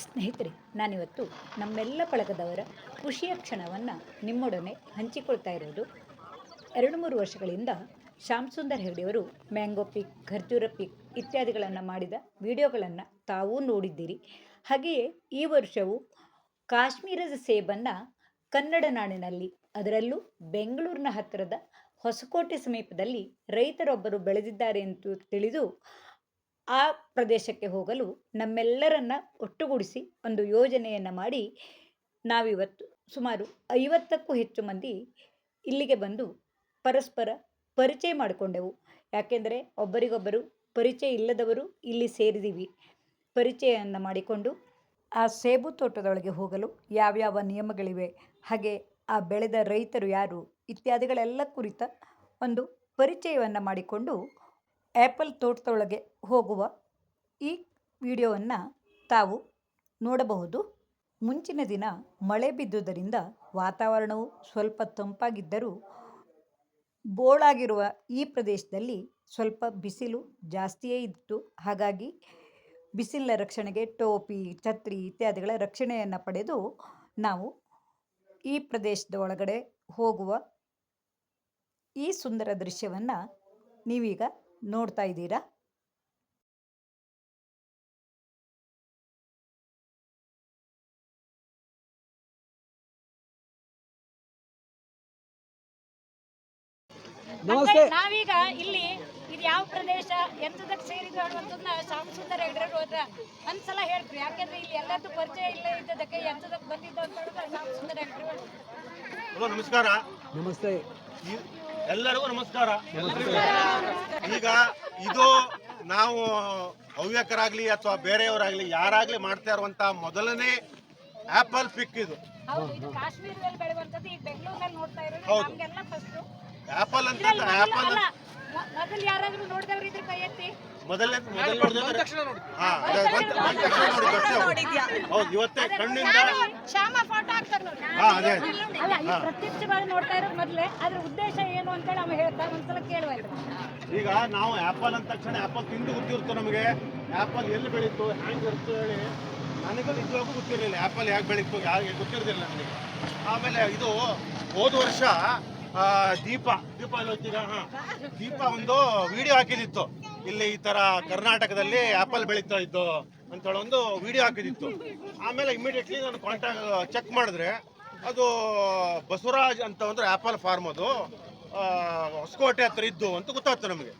ಸ್ನೇಹಿತರೆ, ನಾನಿವತ್ತು ನಮ್ಮೆಲ್ಲ ಪಳಗದವರ ಖುಷಿಯ ಕ್ಷಣವನ್ನು ನಿಮ್ಮೊಡನೆ ಹಂಚಿಕೊಳ್ತಾ ಇರೋದು. ಎರಡು ಮೂರು ವರ್ಷಗಳಿಂದ ಶ್ಯಾಮ್ ಸುಂದರ್ ಹೆಗ್ಡೆಯವರು ಮ್ಯಾಂಗೋ ಪಿಕ್, ಖರ್ಜೂರ ಪಿಕ್ ಇತ್ಯಾದಿಗಳನ್ನು ಮಾಡಿದ ವಿಡಿಯೋಗಳನ್ನು ತಾವೂ ನೋಡಿದ್ದೀರಿ. ಹಾಗೆಯೇ ಈ ವರ್ಷವು ಕಾಶ್ಮೀರದ ಸೇಬನ್ನು ಕನ್ನಡ ನಾಡಿನಲ್ಲಿ, ಅದರಲ್ಲೂ ಬೆಂಗಳೂರಿನ ಹತ್ತಿರದ ಹೊಸಕೋಟೆ ಸಮೀಪದಲ್ಲಿ ರೈತರೊಬ್ಬರು ಬೆಳೆದಿದ್ದಾರೆ ಎಂದು ತಿಳಿದು ಆ ಪ್ರದೇಶಕ್ಕೆ ಹೋಗಲು ನಮ್ಮೆಲ್ಲರನ್ನ ಒಟ್ಟುಗೂಡಿಸಿ ಒಂದು ಯೋಜನೆಯನ್ನು ಮಾಡಿ ನಾವಿವತ್ತು ಸುಮಾರು ಐವತ್ತಕ್ಕೂ ಹೆಚ್ಚು ಮಂದಿ ಇಲ್ಲಿಗೆ ಬಂದು ಪರಸ್ಪರ ಪರಿಚಯ ಮಾಡಿಕೊಂಡೆವು. ಯಾಕೆಂದರೆ ಒಬ್ಬರಿಗೊಬ್ಬರು ಪರಿಚಯ ಇಲ್ಲದವರು ಇಲ್ಲಿ ಸೇರಿದ್ದೀವಿ ಪರಿಚಯವನ್ನು ಮಾಡಿಕೊಂಡು ಆ ಸೇಬು ತೋಟದೊಳಗೆ ಹೋಗಲು ಯಾವ್ಯಾವ ನಿಯಮಗಳಿವೆ, ಹಾಗೆ ಆ ಬೆಳೆದ ರೈತರು ಯಾರು ಇತ್ಯಾದಿಗಳೆಲ್ಲ ಕುರಿತ ಒಂದು ಪರಿಚಯವನ್ನು ಮಾಡಿಕೊಂಡು ಆ್ಯಪಲ್ ತೋಟದೊಳಗೆ ಹೋಗುವ ಈ ವಿಡಿಯೋವನ್ನು ತಾವು ನೋಡಬಹುದು. ಮುಂಚಿನ ದಿನ ಮಳೆ ಬಿದ್ದುದರಿಂದ ವಾತಾವರಣವು ಸ್ವಲ್ಪ ತಂಪಾಗಿದ್ದರೂ ಬೋಳಾಗಿರುವ ಈ ಪ್ರದೇಶದಲ್ಲಿ ಸ್ವಲ್ಪ ಬಿಸಿಲು ಜಾಸ್ತಿಯೇ ಇತ್ತು. ಹಾಗಾಗಿ ಬಿಸಿಲಿನ ರಕ್ಷಣೆಗೆ ಟೋಪಿ, ಛತ್ರಿ ಇತ್ಯಾದಿಗಳ ರಕ್ಷಣೆಯನ್ನು ಪಡೆದು ನಾವು ಈ ಪ್ರದೇಶದ ಒಳಗಡೆ ಹೋಗುವ ಈ ಸುಂದರ ದೃಶ್ಯವನ್ನು ನೀವೀಗ ನೋಡ್ತಾ ಇದ್ದೀರಾ? ನಮಸ್ತೆ. ನಾವೀಗ ಇಲ್ಲಿ ಇದು ಯಾವ ಪ್ರದೇಶ ಎಂತದಕ್ಕೆ ಸೇರಿದ್ದು ಅನ್ನುವಂಥದ್ದನ್ನ ಶ್ಯಾಮ್ ಸುಂದರ್ ಹೆಗ್ಡೆ ಹತ್ರ ಒಂದ್ಸಲ ಹೇಳ್ರಿ ಯಾಕೆಂದ್ರೆ ಇಲ್ಲಿ ಎಲ್ಲದೂ ಪರಿಚಯ ಇಲ್ಲ ಇದ್ದದಕ್ಕೆ ಎಂತದಕ್ಕೆ ಬಂದಿದ್ದು ಅಂತ ಹೇಳಿದ್ರೆ ಶ್ಯಾಮ್ ಸುಂದರ್ ಹೆಗ್ಡೆ ಅವರು ನಮಸ್ಕಾರ. ನಮಸ್ತೆ. ಎಲ್ಲರಿಗೂ ನಮಸ್ಕಾರ. ಈಗ ಇದು ನಾವು ಹವ್ಯಕರಾಗ್ಲಿ ಅಥವಾ ಬೇರೆಯವರಾಗ್ಲಿ ಯಾರಾಗ್ಲಿ ಮಾಡ್ತಾ ಇರುವಂತ ಮೊದಲನೇ ಆಪಲ್ ಪಿಕ್ ಇದು. ಹೌದು ಆಪಲ್ ಅಂತ ಆಪಲ್ ಮೊದಲು ಆಪಲ್ ಮೊದಲನೇ ಮೊದಲು ನೋಡಿದ್ರೆ ಹಾ ಹೌದು. ಇವತ್ತೇ ಕಣ್ಣಿಂದ ಶ್ಯಾಮ ಫೋಟೋ ಹಾಕ್ತಾರೆ ನೋಡಿ. ಹಾ ಅದೇ. ಅಲ್ಲ ಈ ಪ್ರತ್ಯಕ್ಷವಾಗಿ ನೋಡ್ತಾ ಇರೋದು ಮೊದಲೇ ಅದ್ರ ಉದ್ದೇಶ ಏನು ಅಂತೇಳಿ ಅವ್ನು ಹೇಳ್ತಾ ಒಂದ್ಸಲ ಕೇಳುವ ಈಗ ನಾವು ಆಪಲ್ ಅಂದ ತಕ್ಷಣ ಆಪಲ್ ತಿಂದು ಗೊತ್ತಿರ್ತು ನಮಗೆ? ಆಪಲ್ ಎಲ್ಲಿ ಬೆಳೀತು ಹ್ಯಾಂಗ್ ಇರ್ತು ಹೇಳಿ? ನನಗೂ ನಿಜವಾಗೂ ಗೊತ್ತಿರಲಿಲ್ಲ. ಆಪಲ್ ಹೇಗೆ ಬೆಳೀತು ಯಾರಿಗೆ ಗೊತ್ತಿರಲಿಲ್ಲ ನನಗೆ ಆಮೇಲೆ ಇದು ಹೋದ ವರ್ಷ ಆ, ದೀಪ ದೀಪ ಅಲ್ಲಿ ಹೋಗ್ತೀರಾ ಹಾ. ದೀಪ ಒಂದು ವಿಡಿಯೋ ಹಾಕಿದಿತ್ತು. ಇಲ್ಲಿ ಈ ತರ ಕರ್ನಾಟಕದಲ್ಲಿ ಆಪಲ್ ಬೆಳೀತಾ ಇದ್ದು ಅಂತೇಳಿ ಒಂದು ವಿಡಿಯೋ ಹಾಕಿದಿತ್ತು ಆಮೇಲೆ ಇಮಿಡಿಯೇಟ್ಲಿ ನಾನು ಕಾಂಟ್ಯಾಕ್ಟ್ ಚೆಕ್ ಮಾಡಿದ್ರೆ ಅದು ಬಸವರಾಜ್ ಅಂತ ಅಂದ್ರೆ ಆಪಲ್ ಫಾರ್ಮ್ ಅದು ಹೊಸಕೋಟೆ ಹತ್ರ ಇದ್ದು ಅಂತ ಗೊತ್ತಾಯ್ತು ನಮಗೆ.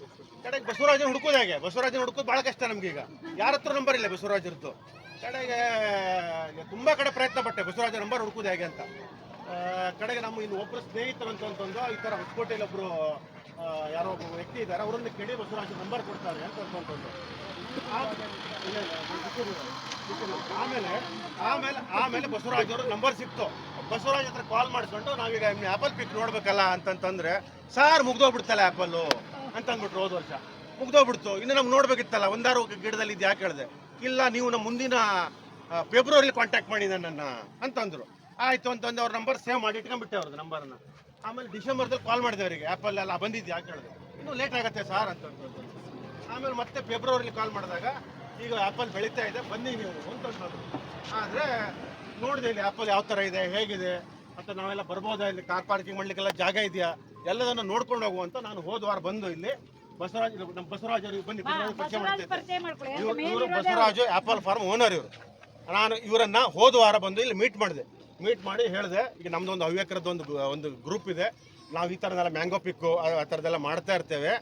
ಕಡೆಗೆ ಬಸವರಾಜನ ಹುಡುಕೋದು ಹೇಗೆ? ಬಸವರಾಜನ ಹುಡುಕೋದು ಭಾಳ ಕಷ್ಟ ನಮ್ಗೆ ಈಗ. ಯಾರ ಹತ್ರ ನಂಬರ್ ಇಲ್ಲ ಬಸವರಾಜರದ್ದು? ಕಡೆಗೆ ತುಂಬಾ ಕಡೆ ಪ್ರಯತ್ನ ಪಟ್ಟೆ ಬಸವರಾಜ ನಂಬರ್ ಹುಡುಕೋದು ಹೇಗೆ ಅಂತ. ಕಡೆಗೆ ನಮ್ಮ ಇನ್ನು ಒಬ್ಬರು ಸ್ನೇಹಿತರು ಅಂತ ಅಂತಂದು ಈ ಥರ ಹೊಸಕೋಟೆಯಲ್ಲಿ ಒಬ್ಬರು ಯಾರೋ ಒಬ್ಬ ವ್ಯಕ್ತಿ ಇದ್ದಾರೆ, ಅವರನ್ನು ಕೇಳಿ ಬಸವರಾಜ್ ನಂಬರ್ ಕೊಡ್ತಾರೆ ಅಂತ ಬಿಟ್ಟಿರು. ಆಮೇಲೆ ಆಮೇಲೆ ಆಮೇಲೆ ಬಸವರಾಜ್ ಅವ್ರ ನಂಬರ್ ಸಿಕ್ತು. ಬಸವರಾಜ್ ಹತ್ರ ಕಾಲ್ ಮಾಡ್ಕೊಂಡು ನಾವೀಗ ಆ್ಯಪಲ್ ಪಿಕ್ ನೋಡ್ಬೇಕಲ್ಲ ಅಂತಂತಂದ್ರೆ ಸಾರ್ ಮುಗ್ದೋಗ್ಬಿಡ್ತಲ್ಲ ಆ್ಯಪಲ್ಲು ಅಂತ ಅಂದ್ಬಿಟ್ರು ಹೋದ ವರ್ಷ. ಮುಗ್ದೋಗ್ಬಿಡ್ತು. ಇನ್ನು ನಮ್ಗೆ ನೋಡ್ಬೇಕಿತ್ತಲ್ಲ, ಒಂದಾರು ಗಿಡದಲ್ಲಿ ಇದು ಯಾಕೆ ಹೇಳಿದೆ? ಇಲ್ಲ, ನೀವು ನಮ್ಮ ಮುಂದಿನ ಫೆಬ್ರವರಿಲಿ ಕಾಂಟ್ಯಾಕ್ಟ್ ಮಾಡಿ ನನ್ನನ್ನು, ಅಂತಂದರು. ಆಯ್ತು ಅಂತಂದು, ಅವ್ರ ನಂಬರ್ ಸೇವ್ ಮಾಡಿ ಇಟ್ಕೊಂಡ್ಬಿಟ್ಟೆ ಅವ್ರದ್ದು ನಂಬರ್ನ ಆಮೇಲೆ ಡಿಸೆಂಬರ್ದಲ್ಲಿ ಕಾಲ್ ಮಾಡಿದೆ ಅವರಿಗೆ. ಆ್ಯಪಲ್ಲಿ ಎಲ್ಲ ಬಂದಿದ್ದೆ ಯಾಕೆ ಹೇಳಿದೆ ಇನ್ನೂ ಲೇಟ್ ಆಗುತ್ತೆ ಸಾರ್ ಅಂತ ಆಮೇಲೆ ಮತ್ತೆ ಫೆಬ್ರವರಿಲಿ ಕಾಲ್ ಮಾಡಿದಾಗ ಈಗ ಆ್ಯಪಲ್ ಬೆಳೀತಾ ಇದೆ ಬನ್ನಿ ನೀವು ಅಂತ ಆದರೆ ನೋಡಿದೆ ಇಲ್ಲಿ ಆ್ಯಪಲ್ ಯಾವ ಥರ ಇದೆ ಹೇಗಿದೆ ಅಂತ ನಾವೆಲ್ಲ ಬರ್ಬೋದಾ ಇಲ್ಲಿ? ಕಾರ್ ಪಾರ್ಕಿಂಗ್ ಮಾಡ್ಲಿಕ್ಕೆಲ್ಲ ಜಾಗ ಇದೆಯಾ? ಎಲ್ಲದನ್ನು ನೋಡ್ಕೊಂಡು ಹೋಗುವಂತ ನಾನು ಹೋದ ವಾರ ಬಂದು ಇಲ್ಲಿ ಬಸವರಾಜ್ ನಮ್ಮ ಬಸವರಾಜ್ ಅವರಿಗೆ ಬನ್ನಿ ಪರಿಚಯ ಮಾಡ್ತೀವಿ ಮಾಡ್ತಿದ್ದೆ. ಇವ್ರು ಬಸವರಾಜು ಆ್ಯಪಲ್ ಫಾರ್ಮ್ ಓನರ್ ಇವರು. ನಾನು ಇವರನ್ನು ಹೋದ ವಾರ ಬಂದು ಇಲ್ಲಿ ಮೀಟ್ ಮಾಡಿದೆ. ಮೀಟ್ ಮಾಡಿ ಹೇಳಿದೆ, ಈಗ ನಮ್ದು ಒಂದು ಹವ್ಯಕರದ ಒಂದು ಒಂದು ಗ್ರೂಪ್ ಇದೆ. ನಾವು ಈ ಥರದೆಲ್ಲ ಮ್ಯಾಂಗೋ ಪಿಕ್ಕು ಆ ಥರದೆಲ್ಲ ಮಾಡ್ತಾ ಇರ್ತೇವೆ.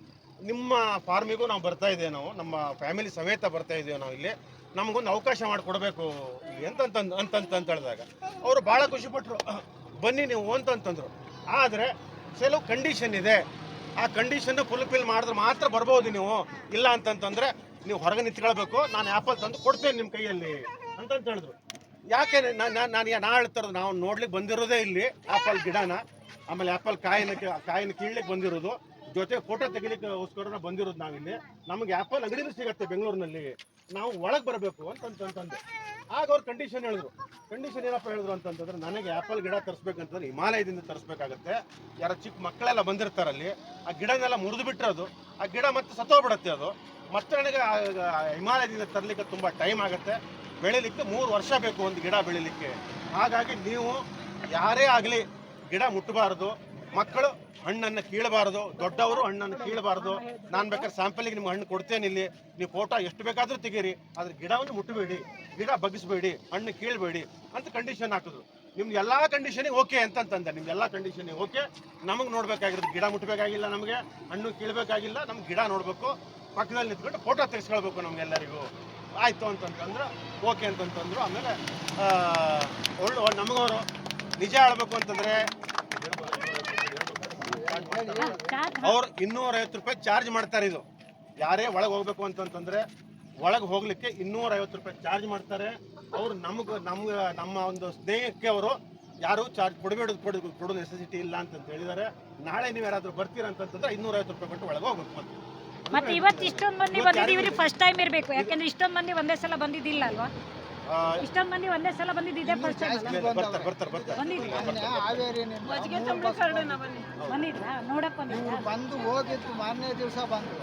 ನಿಮ್ಮ ಫಾರ್ಮಿಗೂ ನಾವು ಬರ್ತಾ ಇದ್ದೇವೆ ನಾವು. ನಮ್ಮ ಫ್ಯಾಮಿಲಿ ಸಮೇತ ಬರ್ತಾ ಇದ್ದೇವೆ ನಾವು ಇಲ್ಲಿ. ನಮಗೊಂದು ಅವಕಾಶ ಮಾಡಿಕೊಡ್ಬೇಕು ಅಂತಂತಂದು ಅಂತಂತ ಅಂತ ಹೇಳಿದಾಗ. ಅವರು ಭಾಳ ಖುಷಿಪಟ್ಟರು ಬನ್ನಿ ನೀವು ಅಂತಂತಂದರು ಆದರೆ ಕೆಲವು ಕಂಡೀಷನ್ ಇದೆ. ಆ ಕಂಡೀಷನ್ ಫುಲ್ಫಿಲ್ ಮಾಡಿದ್ರೆ ಮಾತ್ರ ಬರ್ಬೋದು ನೀವು. ಇಲ್ಲ ಅಂತಂತಂದರೆ ನೀವು ಹೊರಗೆ ನಿಂತ್ಕೊಳ್ಬೇಕು. ನಾನು ಆ್ಯಪಲ್ ತಂದು ಕೊಡ್ತೇನೆ ನಿಮ್ಮ ಕೈಯಲ್ಲಿ ಅಂತಂತ ಹೇಳಿದ್ರು. ಯಾಕೆ ನಾನು ನಾನು ನಾ ಹೇಳ್ತಾರದು ನಾವು ನೋಡ್ಲಿಕ್ಕೆ ಬಂದಿರೋದೇ ಇಲ್ಲಿ ಆ್ಯಪಲ್ ಗಿಡನ. ಆಮೇಲೆ ಆ್ಯಪಲ್ ಕಾಯಿನ ಕಾಯಿನ ಕೀಳ್ಲಿಕ್ಕೆ ಬಂದಿರೋದು. ಜೊತೆ ಫೋಟೋ ತೆಗಿಲಿಕ್ಕೋಸ್ಕರ ಬಂದಿರೋದು ನಾವಿಲ್ಲಿ. ನಮಗೆ ಆ್ಯಪಲ್ ಅಂಗಡಿನೂ ಸಿಗತ್ತೆ ಬೆಂಗಳೂರಿನಲ್ಲಿ. ನಾವು ಒಳಗೆ ಬರಬೇಕು ಅಂತಂತಂತಂದೆ ಆಗ ಅವ್ರು ಕಂಡೀಷನ್ ಹೇಳಿದ್ರು. ಕಂಡೀಷನ್ ಏನಪ್ಪ ಹೇಳಿದ್ರು ಅಂತಂತಂದ್ರೆ ನನಗೆ ಆ್ಯಪಲ್ ಗಿಡ ತರಿಸ್ಬೇಕಂತಂದ್ರೆ ಹಿಮಾಲಯದಿಂದ ತರಿಸ್ಬೇಕಾಗತ್ತೆ. ಯಾರೋ ಚಿಕ್ಕ ಮಕ್ಕಳೆಲ್ಲ ಬಂದಿರ್ತಾರಲ್ಲಿ, ಆ ಗಿಡನೆಲ್ಲ ಮುರಿದು ಬಿಟ್ಟರೆ ಅದು, ಆ ಗಿಡ ಮತ್ತೆ ಸತ್ತೋಗ್ಬಿಡತ್ತೆ ಅದು. ಮತ್ತೆ ನನಗೆ ಹಿಮಾಲಯದಿಂದ ತರಲಿಕ್ಕೆ ತುಂಬ ಟೈಮ್ ಆಗುತ್ತೆ. ಬೆಳಿಲಿಕ್ಕೆ ಮೂರು ವರ್ಷ ಬೇಕು ಒಂದು ಗಿಡ ಬೆಳಿಲಿಕ್ಕೆ. ಹಾಗಾಗಿ ನೀವು ಯಾರೇ ಆಗಲಿ ಗಿಡ ಮುಟ್ಟಬಾರದು, ಮಕ್ಕಳು ಹಣ್ಣನ್ನು ಕೀಳಬಾರದು, ದೊಡ್ಡವರು ಹಣ್ಣನ್ನು ಕೀಳಬಾರದು. ನಾನು ಬೇಕಾದ್ರೆ ಸ್ಯಾಂಪಲಿಗೆ ನಿಮ್ಗೆ ಹಣ್ಣು ಕೊಡ್ತೇನೆ ಇಲ್ಲಿ. ನೀವು ಫೋಟೋ ಎಷ್ಟು ಬೇಕಾದರೂ ತೆಗೀರಿ, ಆದರೆ ಗಿಡವನ್ನು ಮುಟ್ಟಬೇಡಿ, ಗಿಡ ಬಗ್ಗಿಸ್ಬೇಡಿ, ಹಣ್ಣು ಕೀಳಬೇಡಿ ಅಂತ ಕಂಡೀಷನ್ ಹಾಕಿದ್ರು ನಿಮ್ಗೆ ಎಲ್ಲ ಕಂಡೀಷನಿಗೆ ಓಕೆ ಅಂತಂತಂದೆ. ನಿಮ್ಗೆ ಎಲ್ಲ ಕಂಡೀಷನಿಗೆ ಓಕೆ ನಮಗೆ ನೋಡಬೇಕಾಗಿರೋದು ಗಿಡ ಮುಟ್ಟಬೇಕಾಗಿಲ್ಲ ನಮಗೆ, ಹಣ್ಣು ಕೀಳಬೇಕಾಗಿಲ್ಲ, ನಮ್ಗೆ ಗಿಡ ನೋಡಬೇಕು. ಪಕ್ಕದಲ್ಲಿ ನಿಂತ್ಕೊಂಡು ಫೋಟೋ ತೆಗೆಸ್ಕೊಳ್ಬೇಕು ನಮ್ಗೆಲ್ಲರಿಗೂ. ಆಯಿತು ಅಂತಂತಂದ್ರೆ, ಓಕೆ ಅಂತಂತಂದ್ರು. ಆಮೇಲೆ ಒಳ್ಳೆ, ನಮಗವರು ನಿಜ ಹೇಳ್ಬೇಕು ಅಂತಂದರೆ, ಅವ್ರು ಇನ್ನೂರೈವತ್ತು ರೂಪಾಯಿ ಚಾರ್ಜ್ ಮಾಡ್ತಾರೆ ಇದು. ಯಾರೇ ಒಳಗೆ ಹೋಗ್ಬೇಕು ಅಂತಂತಂದ್ರೆ, ಒಳಗೆ ಹೋಗ್ಲಿಕ್ಕೆ ಇನ್ನೂರೈವತ್ತು ರೂಪಾಯಿ ಚಾರ್ಜ್ ಮಾಡ್ತಾರೆ. ಅವ್ರು ನಮ್ಗೆ ನಮ್ಗೆ, ನಮ್ಮ ಒಂದು ಸ್ನೇಹಕ್ಕೆ ಅವರು ಯಾರು ಚಾರ್ಜ್ ಕೊಡಬೇಡ ಕೊಡ ಕೊಡೋ ನೆಸೆಸಿಟಿ ಇಲ್ಲ ಅಂತ ಹೇಳಿದ್ದಾರೆ ನಾಳೆ ನೀವು ಯಾರಾದರೂ ಬರ್ತೀರಾ ಅಂತಂತಂದ್ರೆ ಇನ್ನೂರೈವತ್ತು ರೂಪಾಯಿ ಕೊಟ್ಟು ಒಳಗೆ ಹೋಗ್ಬೇಕು ಮತ್ತೆ ಇವತ್ತು ಇಷ್ಟೊಂದು ಮಂದಿ ಬಂದಿದ್ದೀವಿ ಫಸ್ಟ್ ಟೈಮ್ ಇರಬೇಕು. ಯಾಕಂದ್ರೆ ಇಷ್ಟೊಂದು ಮಂದಿ ಒಂದೇ ಸಲ ಬಂದಿದ್ದಿಲ್ಲ ಅಲ್ವಾ? ಇಷ್ಟೊಂದು ಮಂದಿ ಒಂದೇ ಸಲ ಬಂದಿದ್ದೆ ಫಸ್ಟ್ ಟೈಮ್ ಬಂದಿದ್ರಾ? ನೋಡಕ್ ಬಂದಿದ್ರಾ? ಬಂದು ಮಾರನೇ ದಿವಸ ಬಂದು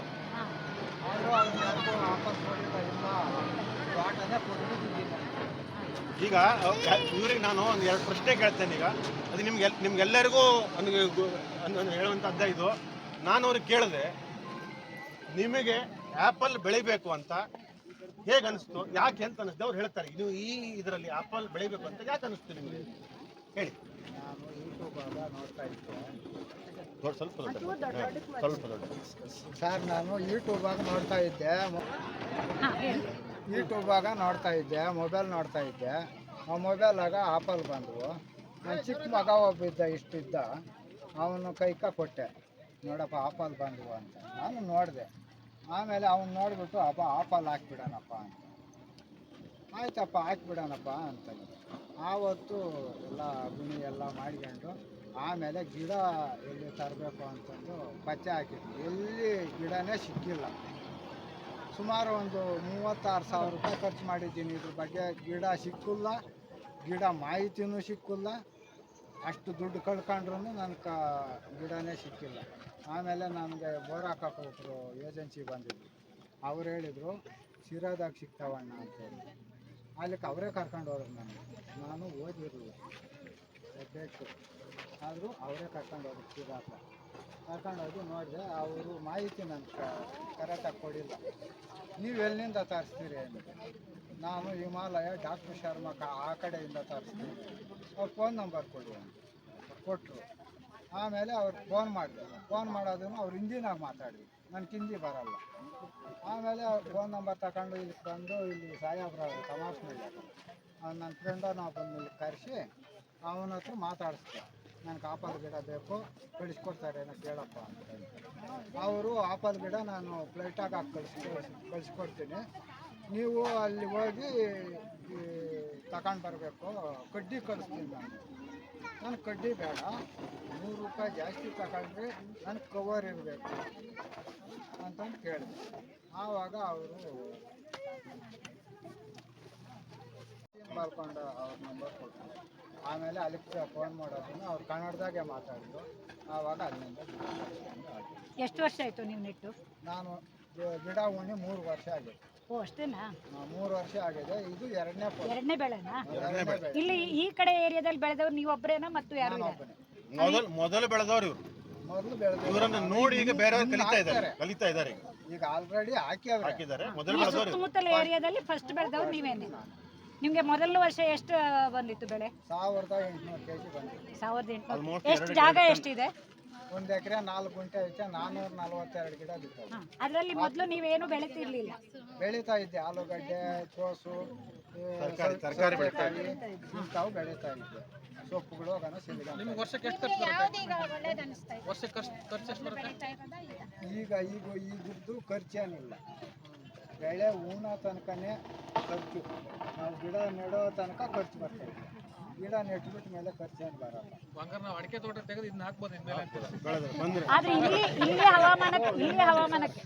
ಈಗ ಇವ್ರಿಗೆ ನಾನು ಒಂದು ಎರಡು ಪ್ರಶ್ನೆ ಕೇಳ್ತೇನೆ ಈಗ. ಅದು ನಿಮ್ಗೆ ನಿಮ್ಗೆಲ್ಲರಿಗೂ ಒಂದು ಹೇಳುವಂಥದ್ದೇ ಇದು. ನಾನು ಅವ್ರಿಗೆ ಕೇಳಿದೆ ನಿಮಗೆ ಆ್ಯಪಲ್ ಬೆಳಿಬೇಕು ಅಂತ ಹೇಗೆ ಅನಿಸ್ತು ಯಾಕೆ ಅಂತ ಅನಿಸ್ತು ಅವ್ರು ಹೇಳ್ತಾರೆ ನೀವು ಈ ಇದರಲ್ಲಿ ಆ್ಯಪಲ್ ಬೆಳಿಬೇಕು ಅಂತ ಯಾಕೆ ಅನಿಸ್ತು ನಿಮಗೆ? ಹೇಳಿ. ನಾನು ಯೂಟ್ಯೂಬಾಗ ನೋಡ್ತಾ ಇದ್ದೆ ಸ್ವಲ್ಪ ದೊಡ್ಡ ಸ್ವಲ್ಪ ಸರ್ ನಾನು ಯೂಟ್ಯೂಬಾಗ ನೋಡ್ತಾ ಇದ್ದೆ. ಯೂಟ್ಯೂಬ್ ಆಗ ಯೂಟ್ಯೂಬಾಗ ನೋಡ್ತಾ ಇದ್ದೆ ಮೊಬೈಲ್ ನೋಡ್ತಾ ಇದ್ದೆ. ಆ ಮೊಬೈಲಾಗ ಆಪಲ್ ಬಂದವು. ನನ್ನ ಚಿಕ್ಕ ಮಗ ಒಬ್ಬ ಇದ್ದ ಇಷ್ಟಿದ್ದ. ಅವನು ಕೈಕ ಕೊಟ್ಟೆ. ನೋಡಪ್ಪ, ಆಪಲ್ ಬಂದವು ಅಂತ. ನಾನು ನೋಡಿದೆ. ಆಮೇಲೆ ಅವನು ನೋಡಿಬಿಟ್ಟು ಅಪ್ಪ ಆಪಲ್ ಹಾಕ್ಬಿಡೋಣಪ್ಪ ಅಂತ. ಆಯ್ತಪ್ಪ ಹಾಕ್ಬಿಡೋಣಪ್ಪ ಅಂತ. ಆವತ್ತು ಎಲ್ಲ ಗುಣಿ ಎಲ್ಲ ಮಾಡ್ಕೊಂಡು, ಆಮೇಲೆ ಗಿಡ ಎಲ್ಲಿ ತರಬೇಕು ಅಂತಂದು ಪಚ್ಚೆ ಹಾಕಿದ್ವಿ. ಎಲ್ಲಿ ಗಿಡನೇ ಸಿಕ್ಕಿಲ್ಲ. ಸುಮಾರು ಒಂದು ಮೂವತ್ತಾರು ಸಾವಿರ ರೂಪಾಯಿ ಖರ್ಚು ಮಾಡಿದ್ದೀನಿ. ಇದ್ರ ಬಗ್ಗೆ ಗಿಡ ಸಿಕ್ಕಿಲ್ಲ, ಗಿಡ ಮಾಹಿತಿನೂ ಸಿಕ್ಕಿಲ್ಲ. ಅಷ್ಟು ದುಡ್ಡು ಕಳ್ಕೊಂಡ್ರೂ ನನಗೆ ಗಿಡನೇ ಸಿಕ್ಕಿಲ್ಲ. ಆಮೇಲೆ ನನಗೆ ಬೋರ್ ಹಾಕಕ್ಕೆ ಒಬ್ಬರು ಏಜೆನ್ಸಿ ಬಂದಿದ್ರು. ಅವ್ರು ಹೇಳಿದರು, ಶಿರಾದಾಗ ಸಿಗ್ತಾವಣ್ಣ ಅಂತೇಳಿ ಅಲ್ಲಿಗೆ ಅವರೇ ಕರ್ಕೊಂಡು ಹೋದ್ರು ನಾನು ನಾನು ಓದಿರಲಿಲ್ಲ. ಬೇಕು ಆದರೂ ಅವರೇ ಕರ್ಕೊಂಡು ಹೋದ್ರು ಶಿರಾಕ ಕರ್ಕೊಂಡು ಹೋಗಿ ನೋಡಿದೆ, ಅವರು ಮಾಹಿತಿ ನನಗೆ ಕರೆಕ್ಟಾಗಿ ಕೊಡಿಲ್ಲ. ನೀವು ಎಲ್ಲಿಂದ ತರಿಸ್ತೀರಿ? ಅಂತ ನಾನು ಹಿಮಾಲಯ ಡಾಕ್ಟರ್ ಶರ್ಮಾ ಆ ಕಡೆಯಿಂದ ತರಿಸ್ತೀನಿ. ಅವ್ರು ಫೋನ್ ನಂಬರ್ ಕೊಡಿ ಅಂತ ಕೊಟ್ಟರು ಆಮೇಲೆ ಅವ್ರು ಫೋನ್ ಮಾಡಿದೆ ಫೋನ್ ಮಾಡೋದನ್ನು ಅವ್ರು ಹಿಂದಿನಾಗ ಮಾತಾಡಿದ್ವಿ ನನಗೆ ಹಿಂದಿ ಬರಲ್ಲ. ಆಮೇಲೆ ಅವ್ರು ಫೋನ್ ನಂಬರ್ ತಗೊಂಡು ಇಲ್ಲಿ ಬಂದು ಇಲ್ಲಿ ಸಾಹೇಬ್ರ ತಮಾಷೆ ನನ್ನ ಫ್ರೆಂಡ ನಾವು ಬಂದು ಇಲ್ಲಿ ಕರೆಸಿ ಅವನ ಹತ್ರ ಮಾತಾಡಿಸ್ದೆ ನನಗೆ ಆಪಲ್ ಗಿಡ ಬೇಕು, ಕಳಿಸ್ಕೊಡ್ತಾರೆ, ಏನೋ ಕೇಳಪ್ಪ ಅಂತ ಅವರು ಆಪಲ್ ಗಿಡ ನಾನು ಫ್ಲೈಟಾಗಿ ಹಾಕಿ ಕಳಿಸಿ ಕಳಿಸ್ಕೊಡ್ತೀನಿ. ನೀವು ಅಲ್ಲಿ ಹೋಗಿ ತಗೊಂಡು ಬರಬೇಕು, ಕಡ್ಡಿ ಕಳಿಸ್ತೀನಿ ನಾನು. ನನಗೆ ಕಡ್ಡಿ ಬೇಡ. ನೂರು ರೂಪಾಯಿ ಜಾಸ್ತಿ ತಗೊಂಡ್ರೆ ನನಗೆ ಕವರ್ ಇರಬೇಕು ಅಂತಂದು ಕೇಳಿದೆ. ಆವಾಗ ಅವರು ಬರ್ಕೊಂಡು ಅವ್ರ ನಂಬರ್ ಕೊಟ್ಟರು. ಆಮೇಲೆ ಅಲ್ಲಿಗೆ ಫೋನ್ ಮಾಡೋದನ್ನು ಅವ್ರು ಕನ್ನಡದಾಗೆ ಮಾತಾಡಿದ್ರು. ಆವಾಗ ಅಲ್ಲಿಂದ. ಎಷ್ಟು ವರ್ಷ ಆಯಿತು ನಿಮ್ಮ ನೆಟ್ಟು ನಾನು ಗಿಡ ಉಣ್ಣಿ ಮೂರು ವರ್ಷ ಆಗಿದೆ. ಓ ಅಷ್ಟೇನಾ? ಮೂರು ವರ್ಷ ಆಗಿದೆ. ಇದು ಎರಡನೇ ಎರಡನೇ ಬೆಳೆನಾ? ಇಲ್ಲಿ ಈ ಕಡೆ ಏರಿಯಾದಲ್ಲಿ ಬೆಳೆದವ್ರು ನೀವು ಒಬ್ಬರೇನಾ ಮತ್ತು ಯಾರು ಇಲ್ಲ ಮೊದಲು ಮೊದಲು ಬೆಳೆದವ್ರು ಇವರು. ಮೊದಲು ಬೆಳೆದವರು. ಇವರನ್ನ ನೋಡಿ ಈಗ ಬೇರೆಯವ್ರು ಕಲಿತಾ ಇದ್ದಾರೆ. ಕಲಿತಾ ಇದ್ದಾರೆ ಈಗ. ಈಗ ಆಲ್ರೆಡಿ ಹಾಕ್ಯವ್ರೆ ಹಾಕಿದ್ದಾರೆ. ಮೊದಲು ಈ ಬೆಳೆದವ್ರು ಇವ್ರು. ಸುತ್ತಮುತ್ತಲ ಏರಿಯಾದಲ್ಲಿ ಫಸ್ಟ್ ಬೆಳೆದವ್ರು ನೀವೇನೆ ನಿಮ್ಗೆ ಮೊದಲ ವರ್ಷ ಎಷ್ಟು ಬಂದಿತ್ತು ಬೆಳೆ? ಸಾವಿರದ ಎಂಟುನೂರು ಕೆ ಜಿ ಬಂದಿದೆ ಸಾವಿರದ ಎಂಟುನೂರು. Almost ಎಷ್ಟು ಜಾಗ ಎಷ್ಟಿದೆ? ಒಂದು ಎಕರೆ ನಾಲ್ಕು ಗುಂಟೆ ಐತೆ ನಾನ್ನೂರ ನಲ್ವತ್ತೆರಡು ಗಿಡ ಬಿತ್ತವೆ ಅದರಲ್ಲಿ ಮೊದಲು ನೀವೇನು ಬೆಳೀತಿರ್ಲಿಲ್ಲ? ಬೆಳೀತಾ ಇದ್ದೆ ಆಲೂಗಡ್ಡೆ ಕೋಸು ಈ ತರಕಾರಿ ಇಂಥವು ಬೆಳೀತಾ ಇದ್ದೆ. ಸೊಪ್ಪುಗಳು ಅದನ್ನ ಸಿಗಲ್ಲ ವರ್ಷಕ್ಕೆ ಎಷ್ಟು ಖರ್ಚು ಬರುತ್ತೆ? ವರ್ಷಕ್ಕೆ ಖರ್ಚು ಖರ್ಚು ಎಷ್ಟು ಬರುತ್ತೆ? ಈಗ ಈಗ ಈಗಿದ್ದು ಖರ್ಚೇನಿಲ್ಲ. ಬೆಳೆ ಊನ ತನಕನೇ ಖರ್ಚು. ನಾವು ಗಿಡ ನೆಡೋ ತನಕ ಖರ್ಚು ಬರ್ತದೆ. ಗಿಡ ನೆಟ್ಬಿಟ್ಟ ಮೇಲೆ ಖರ್ಚು ಬರಲ್ಲ. ಬಂಗಾರ ನಾವು ಅಡಿಕೆ ತೋಟ ತೆಗೆದು ಇದನ್ನ ಹಾಕ್ಬೋದು ಬಂದ್ರೆ. ಆದ್ರೆ ಇಲ್ಲಿ ಇಲ್ಲಿ ಹವಾಮಾನಕ್ಕೆ ಇಲ್ಲಿ ಹವಾಮಾನಕ್ಕೆ.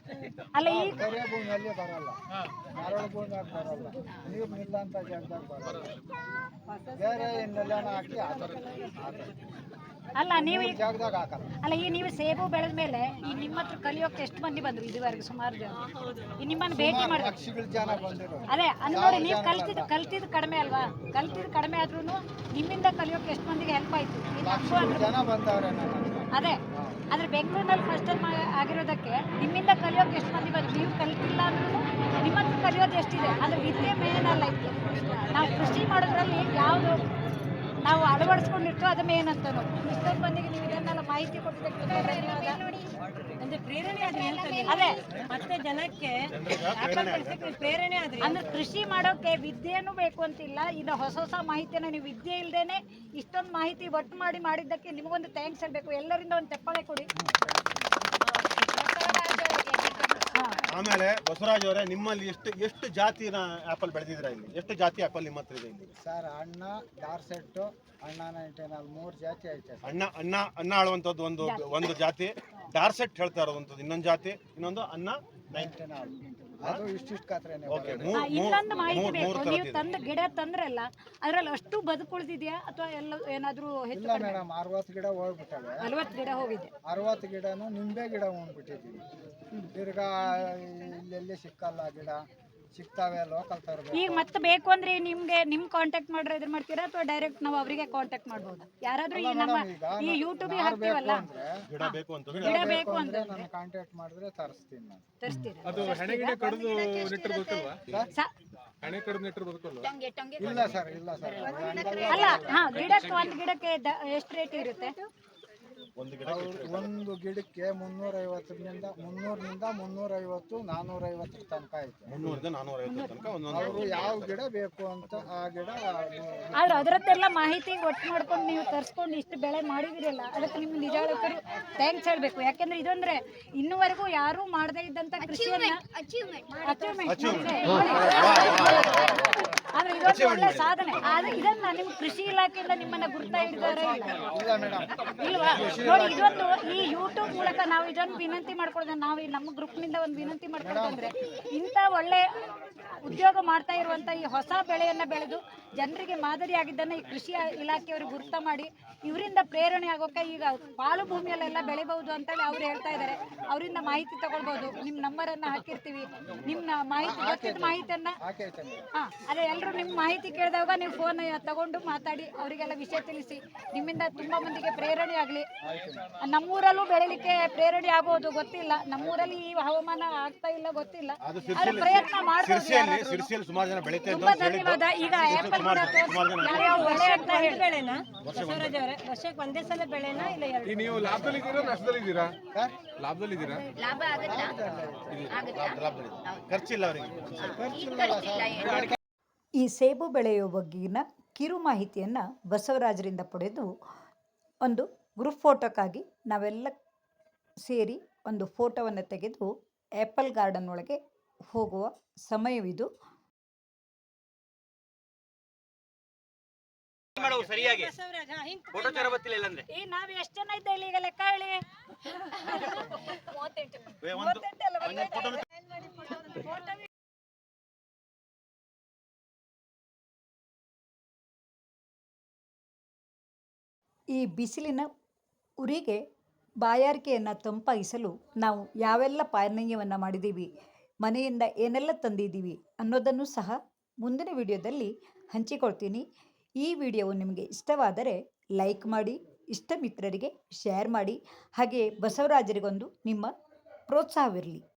ಅಲ್ಲ ಈ ಕರಿಯ ಭೂಮಿಯಲ್ಲಿ ಬರಲ್ಲ. ಮರಳು ಭೂಮಿಯಾಗ ಬರಲ್ಲ. ನೀರು ನಿಲ್ಲಂತ ಜಾಗದಾಗ ಬರಲ್ಲ. ಬೇರೆ ಇನ್ನೆಲ್ಲ ಹಾಕಿ ಆತರ ಆ ಥರ ಅಲ್ಲ ನೀವು ಅಲ್ಲ ಈ ನೀವು ಸೇಬು ಬೆಳೆದ ಮೇಲೆ ಈ ನಿಮ್ಮ ಹತ್ರ ಕಲಿಯೋಕೆ ಎಷ್ಟು ಮಂದಿ ಬಂದ್ರು ಇದುವರೆಗೂ ಸುಮಾರು ಜನ? ಈ ನಿಮ್ಮನ್ನು ಭೇಟಿ ಮಾಡಿದ್ರು ಅದೇ ನೋಡಿ ನೀವು ಕಲ್ತಿದ್ ಕಲ್ತಿದ್ದು ಕಡಿಮೆ ಅಲ್ವಾ? ಕಲ್ತಿದ್ ಕಡಿಮೆ ಆದ್ರೂ ನಿಮ್ಮಿಂದ ಕಲಿಯೋಕೆ ಎಷ್ಟು ಮಂದಿಗೆ ಹೆಲ್ಪ್ ಆಯ್ತು? ಅದೇ ಆದ್ರೆ ಬೆಂಗಳೂರಿನಲ್ಲಿ ಫಸ್ಟ್ ಟೈಮ್ ಆಗಿರೋದಕ್ಕೆ ನಿಮ್ಮಿಂದ ಕಲಿಯೋಕೆ ಎಷ್ಟು ಮಂದಿ ಬಂದ್ರು? ನೀವು ಕಲ್ತಿಲ್ಲ ಅಂದ್ರೂ ನಿಮ್ಮ ಹತ್ರ ಕಲಿಯೋದು ಎಷ್ಟಿದೆ? ಅದ್ರ ವಿದ್ಯೆ ಮೇನ್ ಅಲ್ಲ ಇತ್ತು ನಾವು ಕೃಷಿ ಮಾಡೋದ್ರಲ್ಲಿ ಯಾವುದು ನಾವು ಅಳವಡಿಸ್ಕೊಂಡಿರ್ತೀವಿ ಅದು ಮೇನ್ ಅಂತ ಇಷ್ಟೊಂದು ಮಂದಿಗೆ ನೀವು ಇದನ್ನೆಲ್ಲ ಮಾಹಿತಿ ಕೊಟ್ಟಿದ್ದಕ್ಕೆ ತುಂಬಾ ಧನ್ಯವಾದ. ಅಂದ್ರೆ ಪ್ರೇರಣೆ ಆದ್ರಿ ಅಂತ ನೀವು. ಅದೇ. ಮತ್ತೆ ಜನಕ್ಕೆ ಪ್ರೇರಣೆ ಆದ್ರಿ. ಅಂದ್ರೆ ಕೃಷಿ ಮಾಡೋಕೆ ವಿದ್ಯೆನೂ ಬೇಕು ಅಂತಿಲ್ಲ. ಇದು ಹೊಸ ಹೊಸ ಮಾಹಿತಿನ ನೀವು ವಿದ್ಯೆ ಇಲ್ದೇನೆ ಇಷ್ಟೊಂದು ಮಾಹಿತಿ ಒಟ್ಟು ಮಾಡಿ ಮಾಡಿದ್ದಕ್ಕೆ ನಿಮಗೊಂದು ಥ್ಯಾಂಕ್ಸ್ ಹೇಳ್ಬೇಕು. ಎಲ್ಲರಿಂದ ಒಂದು ತೆಪ್ಪಳೆ ಕೊಡಿ. ಆಮೇಲೆ ಬಸವರಾಜ್ ಅವರೇ ನಿಮ್ಮಲ್ಲಿ ಎಷ್ಟು ಎಷ್ಟು ಜಾತಿನ ಆಪಲ್ ಬೆಳೆದಿದ್ರ ಇಲ್ಲಿ? ಎಷ್ಟು ಜಾತಿ ಆಪಲ್ ನಿಮ್ಮ ಹತ್ರ ಇದೆ ಇಲ್ಲಿ? ಸರ್ ಅಣ್ಣ ಡಾರ್ಸೆಟ್ಟು ಅಣ್ಣ ನೈಂಟಿ ಮೂರು ಜಾತಿ ಐತೆ ಅಣ್ಣ ಅಣ್ಣ ಅಣ್ಣ ಅನ್ನ ಆಳುವಂಥದ್ದು ಒಂದು ಒಂದು ಜಾತಿ. ಡಾರ್ಸೆಟ್ ಹೇಳ್ತಾ ಇರೋದಂಥದ್ದು ಇನ್ನೊಂದು ಜಾತಿ ಇನ್ನೊಂದು ಅನ್ನ ನೈನ್ ನೈಂಟೀನಾಲ್ ಅದು ಇಷ್ಟಿಷ್ಟು ಕಾತ್ರೇನೆ ಓಕೆ ಮೂರು ಮಾಹಿತಿ ಬೇಕು. ನೀವು ತಂದ ಗಿಡ ತಂದ್ರಲ್ಲ ಅದ್ರಲ್ಲಿ ಅಷ್ಟು ಬದುಕುಳಿದಿದ್ಯಾ ಅಥವಾ ಎಲ್ಲ ಏನಾದ್ರೂ ಹೆಚ್ಚು ಇಲ್ಲ ಮೇಡಮ್ ಅರವತ್ತು ಗಿಡ ಹೋಗ್ಬಿಟ್ಟವೆ. ನಲ್ವತ್ತು ಗಿಡ ಹೋಗಿದೆ. ಅರವತ್ತು ಗಿಡನು ನಿಂಬೆ ಗಿಡ ಹೋಗ್ಬಿಟ್ಟಿದ್ದೀವಿ ತಿರ್ಗಾ ಇಲ್ಲೆಲ್ಲಿ ಸಿಕ್ಕಲ್ಲ ಗಿಡ. ಸಿಗ್ತಾವೆ ಲೋಕಲ್ ತರಬೇಕು ಈಗ ಮತ್ತೆ ಬೇಕು ಅಂದ್ರೆ ನಿಮ್ಗೆ ನಿಮ್ ಕಾಂಟ್ಯಾಕ್ಟ್ ಮಾಡ್ರೆ ಇದ್ರ ಮಾಡ್ತೀರಾ ಅಥವಾ ಡೈರೆಕ್ಟ್ ನಾವು ಅವರಿಗೆ ಕಾಂಟ್ಯಾಕ್ಟ್ ಮಾಡಬಹುದು ಯಾರಾದ್ರೂ ಈ ನಮ್ಮ ಈ ಯೂಟ್ಯೂಬ್ ಹಾಕ್ತೀವಲ್ಲ? ಗಿಡ ಬೇಕು ಅಂತಂದ್ರೆ ಗಿಡ ಬೇಕು ಅಂದ್ರೆ ನಾನು ಕಾಂಟ್ಯಾಕ್ಟ್ ಮಾಡಿದ್ರೆ ತರಿಸ್ತೀನಿ ನಾನು. ತರಿಸ್ತೀರಾ? ಅದು ಹಣೆ ಗಿಡ ಕಡಿದು ನೆಟ್ಟರು ಬದುಕಲ್ವಾ ಸ- ಹಣೆ ಕಡಿದು ನೆಟ್ಟರು ಬದುಕಲ್ವಾ ಇಲ್ಲ ಸರ್ ಇಲ್ಲ ಸರ್. ಅಲ್ಲ ಹಾ ಗಿಡಕ್ಕೆ ಒಂದು ಗಿಡಕ್ಕೆ ಎಷ್ಟು ರೇಟ್ ಇರುತ್ತೆ? ಒಂದು ಗಿಡ ಒಂದು ಗಿಡಕ್ಕೆ ಮುನ್ನೂರೈವತ್ತರಿಂದ ಮುನ್ನೂರರಿಂದ ಮುನ್ನೂರೈವತ್ತು ನಾನ್ನೂರೈವತ್ತರ ತನಕ ಐತೆ. ಮುನ್ನೂರಿಂದ ತನಕ ಒಂದೊಂದು ಅವರು ಯಾವ ಗಿಡ ಬೇಕು ಅಂತ ಆ ಗಿಡ ಆದ್ರೆ ಅದರದ್ದೆಲ್ಲ ಮಾಹಿತಿ ಒಟ್ಟು ಮಾಡ್ಕೊಂಡು ನೀವು ತರಿಸ್ಕೊಂಡು ಇಷ್ಟು ಬೆಳೆ ಮಾಡಿದಿರಲ್ಲ ಅದಕ್ಕೆ ನಿಮ್ಗೆ ನಿಜವಾಗ್ಲೂ ಥ್ಯಾಂಕ್ಸ್ ಹೇಳ್ಬೇಕು. ಯಾಕೆಂದ್ರೆ ಇದೊಂದ್ರೆ ಇನ್ನುವರೆಗೂ ಯಾರೂ ಮಾಡದೇ ಇದ್ದಂತ ಕೃಷಿಯನ್ನ ಅಚೀವ್ಮೆಂಟ್ ಆದ್ರೆ ಇದೊಂದು ಒಳ್ಳೆ ಸಾಧನೆ. ಆದ್ರೆ ಇದನ್ನ ನಿಮ್ ಕೃಷಿ ಇಲಾಖೆಯಿಂದ ನಿಮ್ಮನ್ನ ಗುರ್ತಾ ಹಿಡಿದಾರೆ ಇಲ್ವಾ? ನೋಡಿ ಇದೊಂದು ಈ ಯೂಟ್ಯೂಬ್ ಮೂಲಕ ನಾವು ಇದೊಂದು ವಿನಂತಿ ಮಾಡ್ಕೊಳ್ಳೋದು ನಾವು ನಮ್ಮ ಗ್ರೂಪ್ನಿಂದ ಒಂದು ವಿನಂತಿ ಮಾಡ್ಕೊಳ್ಳೋದಂದ್ರೆ ಇಂಥ ಒಳ್ಳೆ ಉದ್ಯೋಗ ಮಾಡ್ತಾ ಇರುವಂತ ಈ ಹೊಸ ಬೆಳೆಯನ್ನ ಬೆಳೆದು ಜನರಿಗೆ ಮಾದರಿಯಾಗಿದ್ದನ್ನ ಈ ಕೃಷಿ ಇಲಾಖೆಯವರು ಗುರುತ ಮಾಡಿ ಇವರಿಂದ ಪ್ರೇರಣೆ ಆಗೋಕೆ ಈಗ ಪಾಲು ಭೂಮಿಯಲ್ಲೆಲ್ಲ ಬೆಳಿಬಹುದು ಅಂತೇಳಿ ಅವ್ರು ಹೇಳ್ತಾ ಇದ್ದಾರೆ. ಅವರಿಂದ ಮಾಹಿತಿ ತಗೊಳ್ಬಹುದು ನಿಮ್ಮ ನಂಬರನ್ನ ಹಾಕಿರ್ತೀವಿ. ನಿಮ್ಮ ಮಾಹಿತಿ ಗೊತ್ತಿದ್ದ ಮಾಹಿತಿಯನ್ನ ಹಾ ಅದೇ ಎಲ್ಲರೂ ನಿಮ್ಮ ಮಾಹಿತಿ ಕೇಳಿದಾಗ ನೀವು ಫೋನ್ ತಗೊಂಡು ಮಾತಾಡಿ ಅವರಿಗೆಲ್ಲ ವಿಷಯ ತಿಳಿಸಿ. ನಿಮ್ಮಿಂದ ತುಂಬಾ ಮಂದಿಗೆ ಪ್ರೇರಣೆ ಆಗಲಿ. ನಮ್ಮೂರಲ್ಲೂ ಬೆಳಿಲಿಕ್ಕೆ ಪ್ರೇರಣೆ ಆಗ್ಬೋದು ಗೊತ್ತಿಲ್ಲ. ನಮ್ಮೂರಲ್ಲಿ ಈ ಹವಾಮಾನ ಆಗ್ತಾ ಇಲ್ಲ ಗೊತ್ತಿಲ್ಲ. ಪ್ರಯತ್ನ ಮಾಡ್ಬೋದು ಸಿರ್ಸಿಯಲ್ಲಿ ಸುಮಾರು ಜನ ಬೆಳೀತಾ ಇದ್ದು ತುಂಬಾ ಧನ್ಯವಾದ. ಈಗ ಆಪಲ್ ಸುಮಾರು ಜನ ಸುಮಾರು ಜನ. ಯಾವ್ಯಾವ ಬೆಳೆ ಅಂತ ಹೇಳಿ ಬೆಳೆನಾ? ಬಸವರಾಜ್ ಅವರೇ ವರ್ಷಕ್ಕೆ ಒಂದೇ ಸಲ ಬೆಳೆನಾ ಇಲ್ಲ ಎರಡು? ಈ ನೀವು ಲಾಭದಲ್ಲಿದ್ದೀರಾ ನಷ್ಟದಲ್ಲಿದ್ದೀರಾ ಲಾಭದಲ್ಲಿದ್ದೀರಾ ಲಾಭದಲ್ಲಿ ಖರ್ಚಿಲ್ಲ ಅವರಿಗೆ. ಈ ಸೇಬು ಬೆಳೆಯುವ ಬಗ್ಗಿನ ಕಿರು ಮಾಹಿತಿಯನ್ನ ಬಸವರಾಜರಿಂದ ಪಡೆದು ಒಂದು ಗ್ರೂಪ್ ಫೋಟೋಕ್ಕಾಗಿ ನಾವೆಲ್ಲ ಸೇರಿ ಒಂದು ಫೋಟೋವನ್ನು ತೆಗೆದು ಆ್ಯಪಲ್ ಗಾರ್ಡನ್ ಒಳಗೆ ಹೋಗುವ ಸಮಯವಿದು. ಸರಿಯಾಗಿ. ಈ ನಾವ್ ಎಷ್ಟು ಜನ ಇದ್ದೇವೆ ಈಗ ಲೆಕ್ಕ ಹೇಳಿ ಈ ಬಿಸಿಲಿನ ಉರಿಗೆ ಬಾಯಾರಿಕೆಯನ್ನು ತಂಪಾಗಿಸಲು ನಾವು ಯಾವೆಲ್ಲ ಪಾನೀಯವನ್ನು ಮಾಡಿದ್ದೀವಿ? ಮನೆಯಿಂದ ಏನೆಲ್ಲ ತಂದಿದ್ದೀವಿ ಅನ್ನೋದನ್ನು ಸಹ ಮುಂದಿನ ವಿಡಿಯೋದಲ್ಲಿ ಹಂಚಿಕೊಳ್ತೀನಿ. ಈ ವಿಡಿಯೋವು ನಿಮಗೆ ಇಷ್ಟವಾದರೆ ಲೈಕ್ ಮಾಡಿ ಇಷ್ಟ ಮಿತ್ರರಿಗೆ ಶೇರ್ ಮಾಡಿ ಹಾಗೆ ಬಸವರಾಜರಿಗೊಂದು ನಿಮ್ಮ ಪ್ರೋತ್ಸಾಹವಿರಲಿ.